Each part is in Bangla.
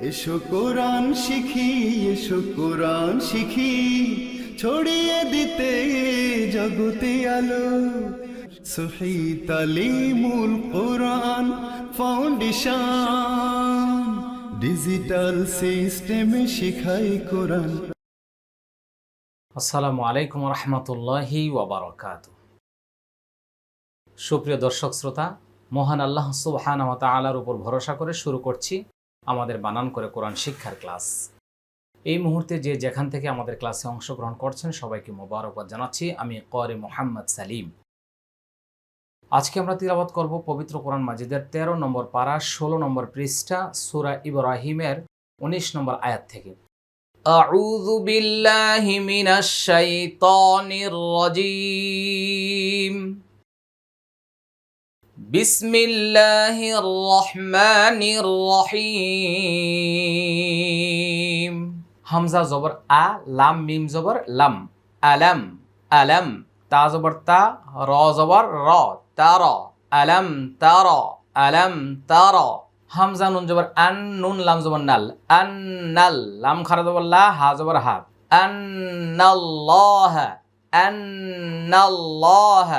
এসো কোরআন শিখি, এসো কোরআন শিখি। ছড়িয়ে দিতে জগতে আলো। সহি তালিমুল কোরআন ফাউন্ডেশন। ডিজিটাল সিস্টেমে শিখাই কোরআন। আসসালামু আলাইকুম রহমতুল্লাহি ওবরাকাত সুপ্রিয় দর্শক শ্রোতা, মহান আল্লাহ সুবহান আলার উপর ভরসা করে শুরু করছি আমাদের বানান করে কোরআন শিক্ষার ক্লাস এই মুহূর্তে যে যেখান থেকে আমাদের ক্লাসে অংশগ্রহণ করছেন সবাইকে মোবারকবাদ জানাচ্ছি আমি করে মোহাম্মদ সালিম আজকে আমরা তিলাবাত করব পবিত্র কোরআন মাজিদের তেরো নম্বর পারা ষোলো নম্বর পৃষ্ঠা সুরা ইব্রাহিমের উনিশ নম্বর আয়াত থেকে أعوذ بالله من الشيطان الرجيم বিসমিল্লাহির রহমানির রহিম হামজা জবর আ, লাম, মিম জবর লাম। আলাম আলাম। তা জবর তা, র জবর র তার আলাম তার আলাম তার হামজা নুন জবর আন, নুন, লাম জবর নাল। আন, নাল। লাম খারা জবর লা, হা জবর হাত আন্নাল্লাহ আন্নাল্লাহ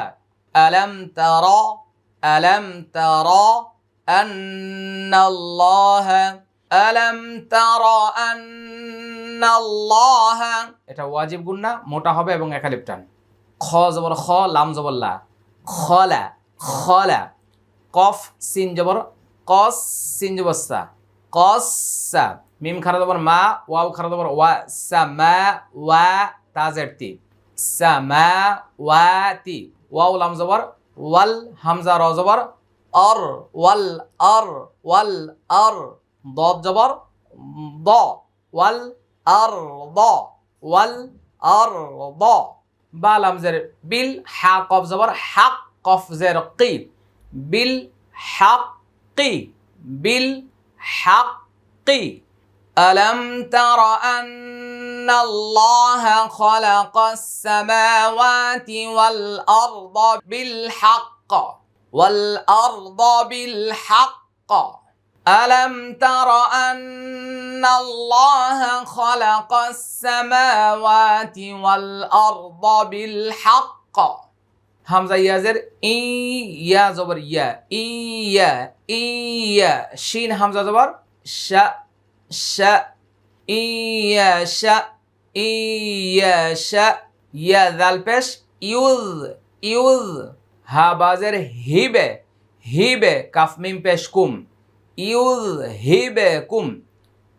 আলাম তারা আলাম তারা আন্নাল্লাহ আলাম তারা আন্নাল্লাহ এটা ওয়াজিব গুণ না মোটা হবে এবং একালিপ টান। খ জবর খ লাম জবর লা। খলা খলা। কফ সিন জবর কস সিন জবর সা। কসা মিম খারা জবর মা ওয়াও খারা জবর ওয়া সামা ওয়া তাজের তি। সামা ওয়াতি ওয়াও লাম জবর ওয়াল হামজা র জবর, অর, ওয়াল অর ওয়াল, অর দদ জবর, দ, ওয়াল, অর, দ, ওয়াল, অর, দ। বা লামজের বিল, হা, কফ জবর হাক কফ জের কি? বিল হাক কি? বিল হাক কি? ألم تر أن الله خلق السماوات والأرض بالحق والأرض بالحق. ألم تر أن الله خلق السماوات والأرض بالحق؟ همزة يازر إي يا زبر يا إي يا إي يا. شين همزة زبر شأ শা ইয়া শা ইয়া দাল পেশ ইউজ ইউজ হা বাজের হিবে হিবে কাফ মিম পেশ কুম ইউজ হিবে কুম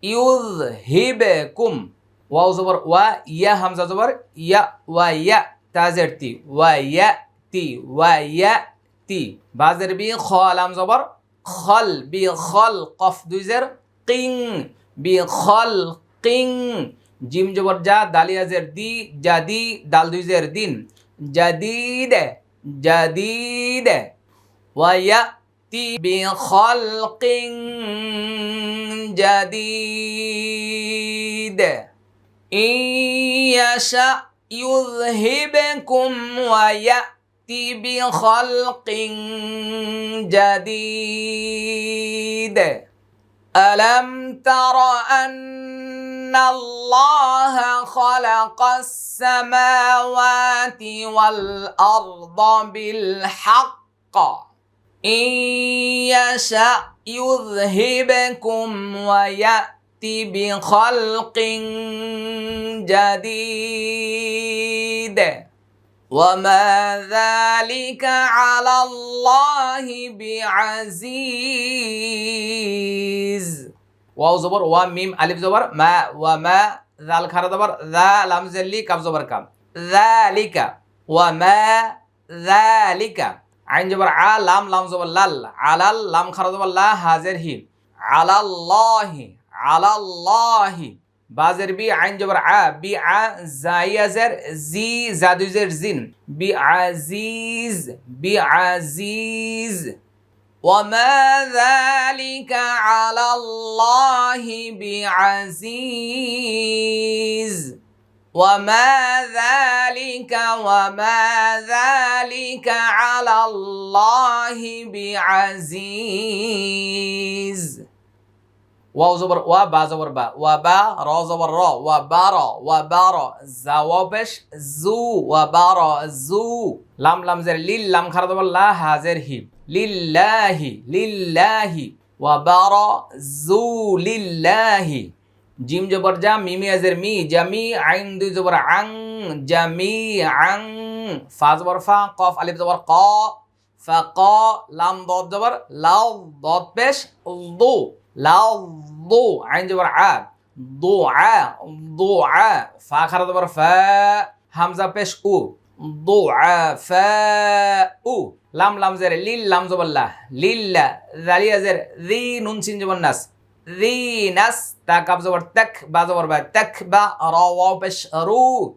ইউজ হিবে কুম ওয়াও জবর ওয়া ইয়া হামজা জবর ইয়া ওয়া ইয়া তাজের তি ওয়া ইয়া তি ওয়া ইয়া তি বাজের বি খ আলাম জবর খল বি খল কফ দুইজের কিং বি খল কিং জিম জবর যা দালিয়াজের দি জাদি দাল দুইজের দিন জাদিদ জাদিদ ওয়া ইয়া তি বি খলকিং জাদিদ ইয়াশা يذهبكم ويأتي بخلق جديد ألم تر أن الله خلق السماوات والأرض بالحق؟ إن يشأ يذهبكم ويأتي بخلق جديد. وما ذلك على الله بعزيز. واو زبر وا ميم ألف زبر ما وما ذا الخر زبر ذا لام زلي كاف زبر كام. ذلك وما ذلك. عين زبر ع لام لام زبر لال. على لام خر زبر لا حاضر هي. على الله على الله. بازر بي عين جبر ع بي ع زايزر زي زاد زر زين. بي عزيز بي عزيز وما ذلك على الله بعزيز. وما ذلك وما ذلك على الله بعزيز. ওয়াও জবর, ওয়া বা জবর বা, ওয়া বা র জবর র, ওয়া বা র, ওয়া বা র জাওয়া পেশ জু, ওয়া বা র জু। লাম লাম জের, লিল, লাম খারা জবর, লা হাজের হি লিল্লাহি লিল্লাহি, ওয়া বা র জু, লিল্লাহি। জিম জবর জা, মিমি আজের মি জামি আইন দুই জবর, আং জামি আং। ফা জবর, ফা, কফ, আলিফ জবর, ক। ফা, ক, লাম দদ জবর লাউ দদ পেশ, দু। লাউ দু আইন জবর আ দু আ দু আ ফা খারা জবর ফা হামজা পেশ উ দু আ ফা উ লাম লাম জের লিল লাম জবর লা লিল্লা জালিয়া জের জি নুন সিন জবর নাস ذي ناس تا كاب زبر تك با زبر با تك با را واو بش رو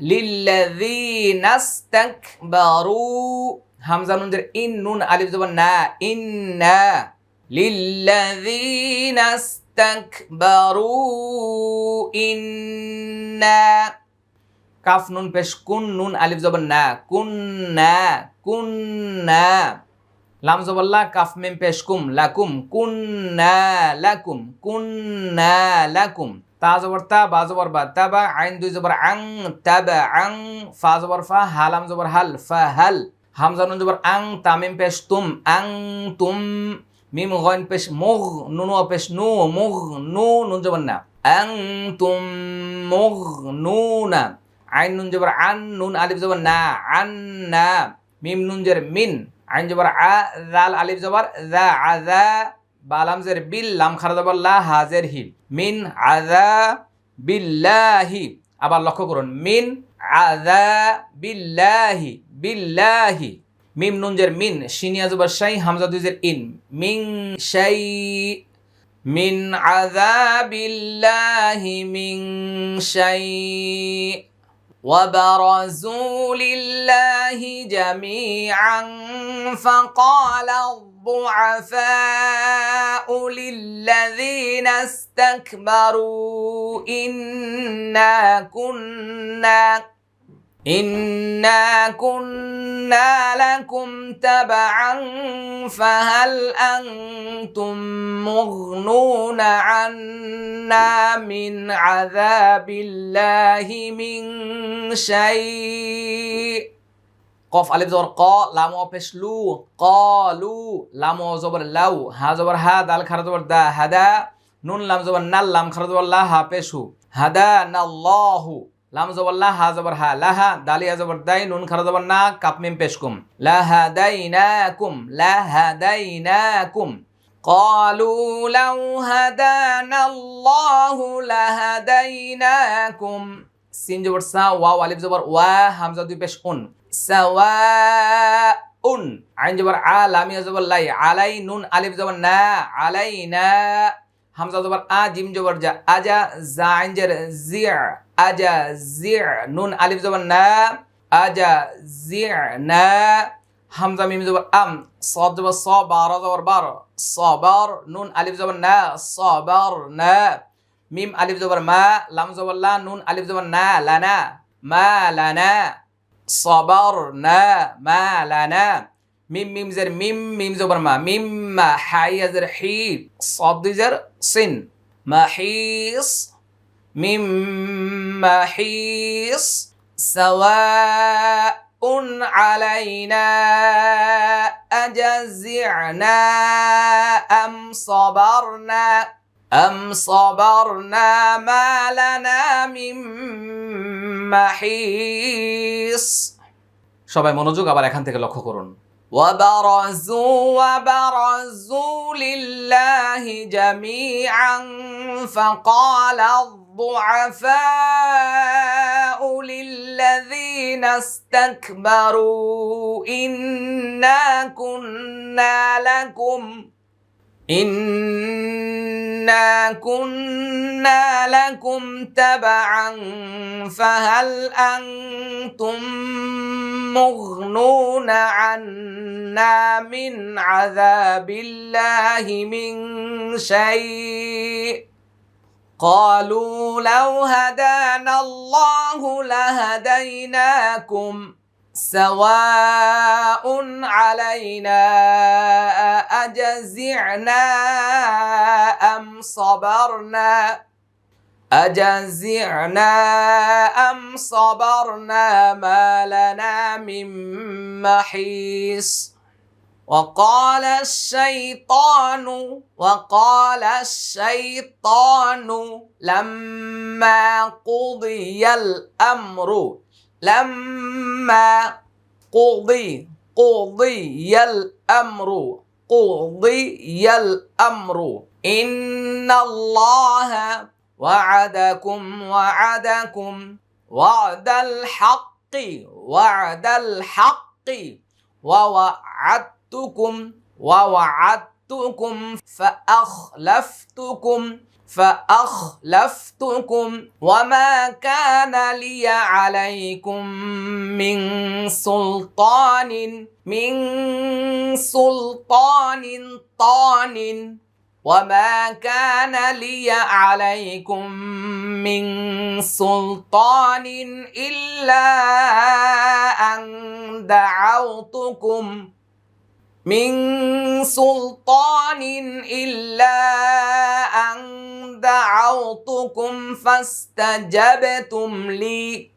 للذين استكبروا همزة نون در إن نون ألف زبر نا إنا للذين استكبروا إنا কাফ নুন পেশ কুন নুন আলিফ জবর না কুন্না কুন্না লাম জবল্লা কাফ মিম পেশ কুম লাকুম কুন্না লাকুম কুন্না লাকুম তা জবর তা বা জবর বা তাবা আইন দুই জবর আং তাবা আং ফা জবর ফা হালাম জবর হাল ফা হাল হামজা নুন জবর আং তামিম পেশ তুম আং তুম মিম গয়ন পেশ মুগ নুন পেশ নু মুগ নু নুন জবর না আং তুম মুগ নুনা আইন নুন জবর আন নুন আলিফ জবর না আন না মিম নুন জের মিন আইন জবর আ জাল আলিফ জবর জা আজা বালাম জের বিল লাম খারা জবর লা হাজের হি মিন আজা বিল্লাহি আবার লক্ষ্য করুন মিন আজা বিল্লাহি বিল্লাহি মিম নুন জের মিন শিনিয়া জবর শাই হামজা দুজের ইন মিন শাই من عذاب الله من شيء وبرزوا لله جميعا فقال الضعفاء للذين استكبروا إنا كنا إنا كنا لكم تبعا فهل أنتم مغنون عنا من عذاب الله من شيء قف ألف زبر قا لام وبش لو قالوا لام وزبر لو ها زبر ها دال خر زبر دا هدا نون لام زبر نل لام خر زبر لا ها পেশু هدانا الله লাম জবর লা হা জবর হা লাহা দালিয়া জবর দাই নুন খারা জবর না কাপ মিম পেশকুম লাহা দাইনাকুম লাহা দাইনাকুম قالوا لو هدانا الله لهديناكم সিন জবর সা ওয়াও আলিফ জবর ওয়া হামজা দুই পেশ উন সাওয়াউন আইন জবর আ লামিয়া জবর লাই আলাই নুন আলিফ জবর না আলাইনা হামজা জবর আ জিম জবর জা আজা জা আইন জের জিয়া আজা জির নুন, আলিফ জবর না আজা জির না, হামজা, মিম জবর আম, সব জবর স বারো জবর বারো, সবর, নুন, আলিফ জবর না, সবর, না, মিম, আলিফ জবর মা, লাম জবর লা, নুন, আলিফ জবর না লানা মা লানা সবর, না, মা লানা মিম মিম জের, মিম মিম জবর মা, মিম, মা হাই জের, হি, সব দুই জের, সিন, মা, হিস মিম মাহিস سواء علينا أجزعنا أم صبرنا أم صبرنا ما لنا من محيص সবাই মনোযোগ আবার এখান থেকে লক্ষ্য করুন وبرزوا وبرزوا لله جميعا فقال الضعفاء للذين استكبروا. إنا كنا لكم إنا كنا لكم تبعا فهل أنتم مغنون عنا من عذاب الله من شيء؟ قالوا لو هدانا الله لهديناكم سواء علينا أجزعنا أم صبرنا؟ أجزعنا أم صبرنا ما لنا من محيص. وقال الشيطان وقال الشيطان لما قضي الأمر لما قضي قضي الأمر قضي الأمر. إن الله وعدكم وعدكم. وعد الحق وعد الحق. ووعدتكم ووعدتكم فأخلفتكم فأخلفتكم وما كان لي عليكم من سلطان من سلطان طان وما كان لي عليكم من سلطان إلا أن دعوتكم من سلطان إلا أن دعوتكم فاستجبتم لي.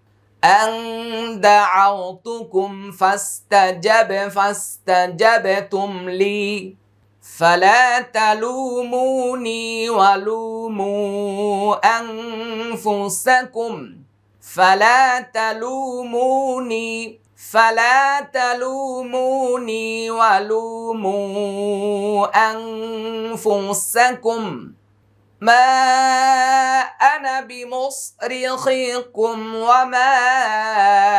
أن دعوتكم فاستجب فاستجبتم لي. فلا تلوموني ولوموا أنفسكم. فلا تلوموني فلا تلوموني ولوموا أنفسكم. ما أنا بمصرخكم وما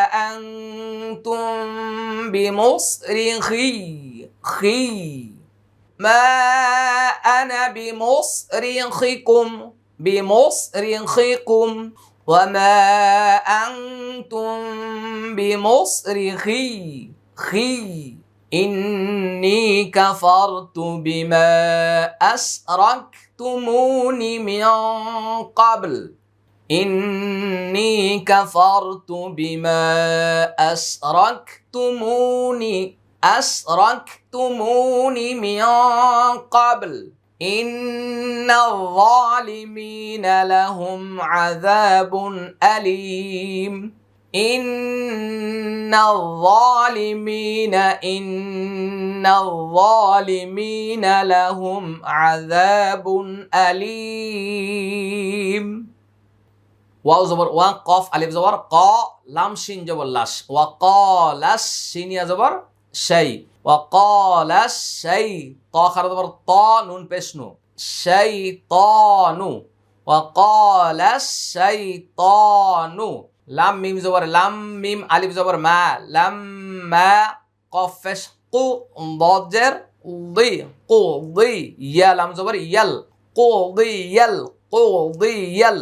أنتم بمصرخي. خي. ما أنا بمصرخكم. بمصرخكم. وما أنتم بمصرخي خي إني كفرت بما أشركتمون من قبل إني كفرت بما أشركتمون أشركتمون من قبل. إن الظالمين لهم عذاب أليم. إن الظالمين إن الظالمين لهم عذاب أليم. واو زبر وان قاف ألف زبر قا لام شين جبر لاش. وقال الشين يا زبر؟ شيء وقال الشيء ত খারাপ পর ত, নুন পেশনু সেই তনু ও কল সেই তনু লাম, মিম, জবর, লাম, মিম, আলিফ, জবর, মা। লাম মা কফেশ কু দজের দি, কু, দি ইয়া লাম, জবর, ইয়াল। কু, দি, ইয়াল। কু, দি, ইয়াল।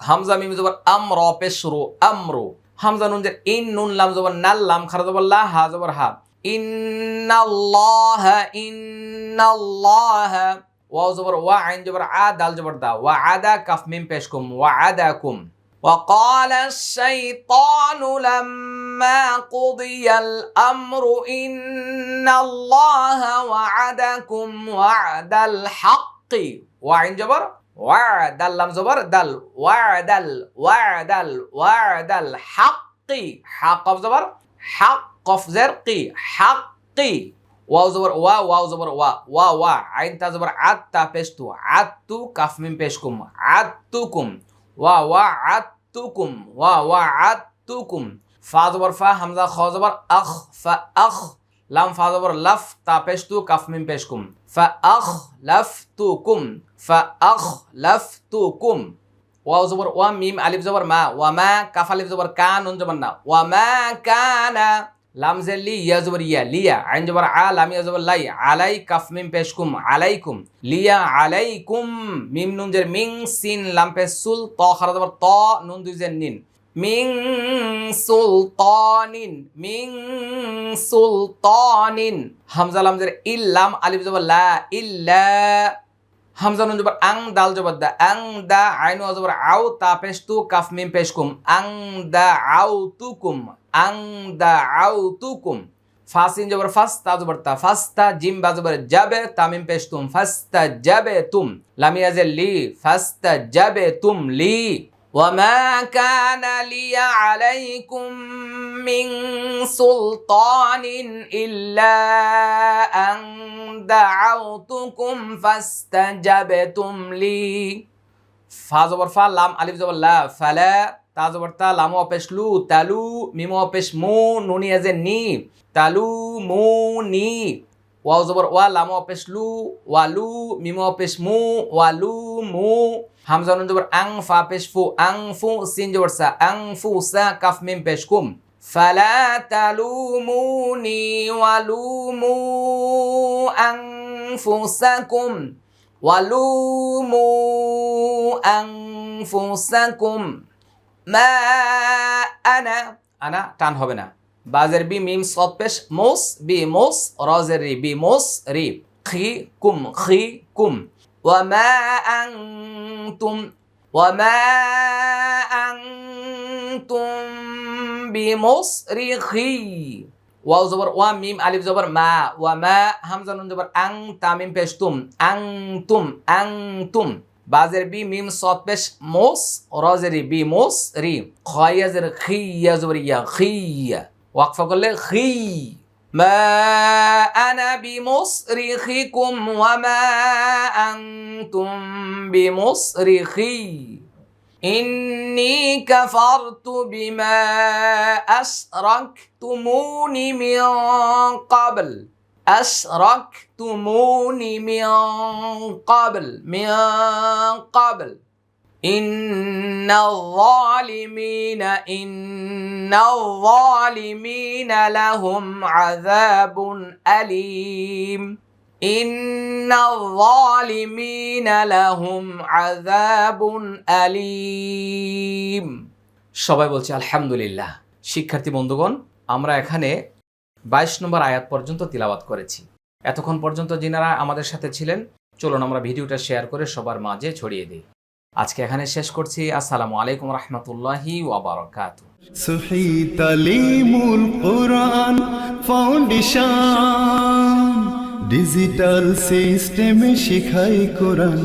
হামজা, মিম, জবর, আমর পেশরু আমরু। হামজা, নুন, জের, ইন, নুন, লাম, জবর, নাল, লাম খারা জবর লা, হা, জবর, হা। ان الله ان الله واو زبر وعين جبر عاد دال جبر دا وعدا كف من بيشكم وعداكم وقال الشيطان لما قضي الامر ان الله وعدكم وعد الحق. وعين جبر وعد اللام زبر دل وعد ال وعد ال وعد الحق. حق زبر حق কফজের কি হাক কি ওয়াও জবর ওয়া ওয়াও জবর ওয়া ওয়া ওয়া আইন তা জবর আত তা পেশ তু আত তু কাফমিম পেশ কুম আত তু কুম ওয়া ওয়া আত তু কুম ওয়া ওয়া আত তু কুম ফা জবর ফা হামজা খ জবর আখ ফা আখ লাম ফা জবর লাফ তা পেশ তু কাফমিম পেশ কুম ফা আখ লাফ তু কুম ফা আখ লাফ তু কুম ওয়াও জবর মিম আলিফ মা ওয়া কাফ আলিফ জবর কান নুন না ওয়া মা কানা লাম জের লি ইয়া লিয়া, আইন জবর আ, লাম ইয়া লাই, আলাই কাফ মিম পেশকুম আলাইকুম, লিয়া আলাইকুম, মিম নুন জের মিং সিন, লাম পেশ সুল, ত, খারা ত, নুন দুই জের নিন। মিং সুলতানিন মিং সুলতানিন হামজা লাম জের ইল্লাম আলিফ জবর লা ইল্লা। হামজা নুন জবর আং, দাল জবর দা, আং, দা, আইনু জবর আউ তা পেশ তু, কাফ মিম পেশ কুম, আং, দা আউ তু কুম। আং দা আউতুকুম ফাসিন জবর ফাস তা জবর তা ফাস্তা জিম বা জবর যাবে তামিম পেশ তুম ফাস্তা যাবে তুম লামিয়াজে লি ফাস্তা যাবে তুম লি وما كان لي عليكم من سلطان إلا أن دعوتكم فاستجبتم لي ফা জবর ফা লাম আলিফ জবর লা ফালা তাজবর্তা লামো অপেশ লু তালু মিমো অপেশ মু নুনি এজ এ নি তালু মু নি ওয়াও জবর ওয়া লামো অপেশ লু ওয়ালু মিমো অপেশ মু ওয়ালু মু হামজা জবর আং ফা পেশ ফু আং ফু সিন জবর সা আং ফু সা কাফ মিম পেশ কুম ফালা তালু মু নি ৱালু মু আং ফুংচাং কম তালুমুনি ওয়ালুমু আংফুসাকুম ওয়ালুমু আংফুসাকুম মা আনা। আনা টান হবে না। বাজের বি, মিম সদ পেশ, মোস, বি, মোস, রজের রি, বি, মোস, রি, খি, কুম খি, কুম। ওয়া মা তুম ওয়া মা আং তুম বি, মোস, রি, খি। ওয়াও জবর ওয়া, মিম, আলিফ জবর মা। ওয়া মা, হামজা নুন জবর আং, তামিম, পেশ তুম। আং তুম আং তুম بازر بي ميم صاد بش موس رازري بي موس ريم خيزر خي يزوريا خي واقفة كل خي ما أنا بمصرخكم وما أنتم بمصرخي إني كفرت بما أشركتموني من قبل. أشركتمون من قبل من قبل إن الظالمين إن الظالمين لهم عذاب أليم إن الظالمين لهم عذاب أليم সবাই বলছে আলহামদুলিল্লাহ শিক্ষার্থী বন্ধুগণ আমরা এখানে বাইশ নম্বর আয়াত পর্যন্ত তিলাওয়াত করেছি। এতক্ষণ পর্যন্ত যিনারা আমাদের সাথে ছিলেন, চলুন আমরা ভিডিওটা শেয়ার করে সবার মাঝে ছড়িয়ে দিই। আজকে এখানে শেষ করছি। আসসালামু আলাইকুম রহমতুল্লাহি ওয়াবারাকাতু সহি তালিমুল কোরআন ফাউন্ডেশন, ডিজিটাল সিস্টেমে শিখাই কোরআন।